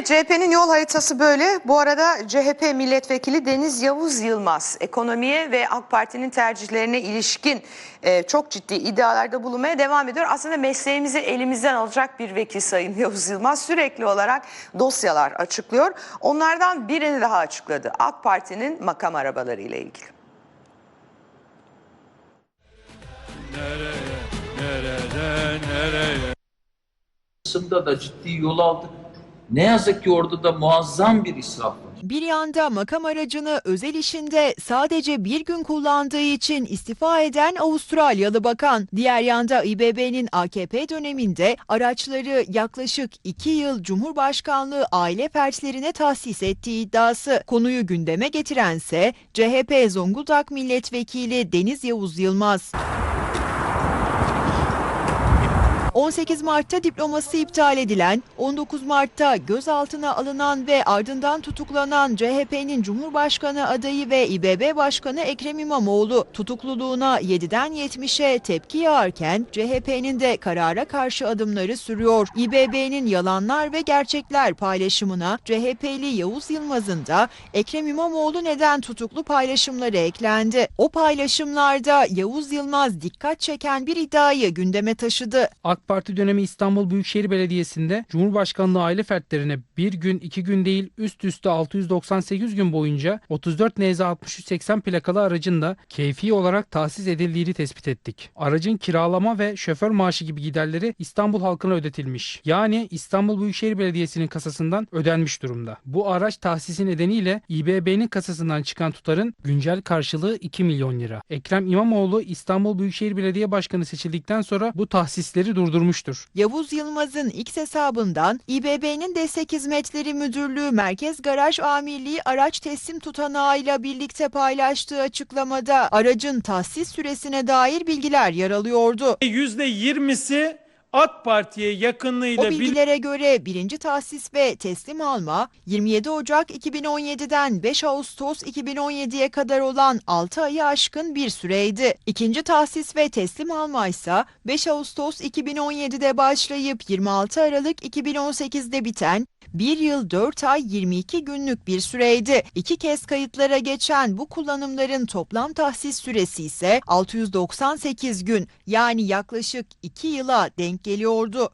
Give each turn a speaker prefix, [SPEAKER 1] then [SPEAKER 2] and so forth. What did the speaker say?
[SPEAKER 1] Evet CHP'nin yol haritası böyle. Bu arada CHP milletvekili Deniz Yavuz Yılmaz ekonomiye ve AK Parti'nin tercihlerine ilişkin e, çok ciddi iddialarda bulunmaya devam ediyor. Aslında mesleğimizi elimizden alacak bir vekil Sayın Yavuz Yılmaz sürekli olarak dosyalar açıklıyor. Onlardan birini daha açıkladı. AK Parti'nin makam arabaları ile ilgili.
[SPEAKER 2] kısımda da ciddi yol aldık. Ne yazık ki orada da muazzam bir israf var.
[SPEAKER 3] Bir yanda makam aracını özel işinde sadece bir gün kullandığı için istifa eden Avustralyalı bakan, diğer yanda İBB'nin AKP döneminde araçları yaklaşık 2 yıl Cumhurbaşkanlığı aile fertlerine tahsis ettiği iddiası. Konuyu gündeme getirense CHP Zonguldak Milletvekili Deniz Yavuz Yılmaz. 18 Mart'ta diploması iptal edilen, 19 Mart'ta gözaltına alınan ve ardından tutuklanan CHP'nin Cumhurbaşkanı adayı ve İBB Başkanı Ekrem İmamoğlu tutukluluğuna 7'den 70'e tepki yağarken CHP'nin de karara karşı adımları sürüyor. İBB'nin yalanlar ve gerçekler paylaşımına CHP'li Yavuz Yılmaz'ın da Ekrem İmamoğlu neden tutuklu paylaşımları eklendi. O paylaşımlarda Yavuz Yılmaz dikkat çeken bir iddiayı gündeme taşıdı.
[SPEAKER 4] AK Parti dönemi İstanbul Büyükşehir Belediyesi'nde Cumhurbaşkanlığı aile fertlerine bir gün iki gün değil üst üste 698 gün boyunca 34 NZ 6380 plakalı aracın da keyfi olarak tahsis edildiğini tespit ettik. Aracın kiralama ve şoför maaşı gibi giderleri İstanbul halkına ödetilmiş. Yani İstanbul Büyükşehir Belediyesi'nin kasasından ödenmiş durumda. Bu araç tahsisi nedeniyle İBB'nin kasasından çıkan tutarın güncel karşılığı 2 milyon lira. Ekrem İmamoğlu İstanbul Büyükşehir Belediye Başkanı seçildikten sonra bu tahsisleri durdurmuştur.
[SPEAKER 3] Yavuz Yılmaz'ın X hesabından İBB'nin Destek Hizmetleri Müdürlüğü Merkez Garaj Amirliği araç teslim tutanağıyla birlikte paylaştığı açıklamada aracın tahsis süresine dair bilgiler yer alıyordu.
[SPEAKER 5] %20'si AK Parti'ye yakınlığıyla
[SPEAKER 3] O bilgilere göre birinci tahsis ve teslim alma 27 Ocak 2017'den 5 Ağustos 2017'ye kadar olan 6 ayı aşkın bir süreydi. İkinci tahsis ve teslim alma ise 5 Ağustos 2017'de başlayıp 26 Aralık 2018'de biten 1 yıl 4 ay 22 günlük bir süreydi. İki kez kayıtlara geçen bu kullanımların toplam tahsis süresi ise 698 gün yani yaklaşık 2 yıla denk geliyordu.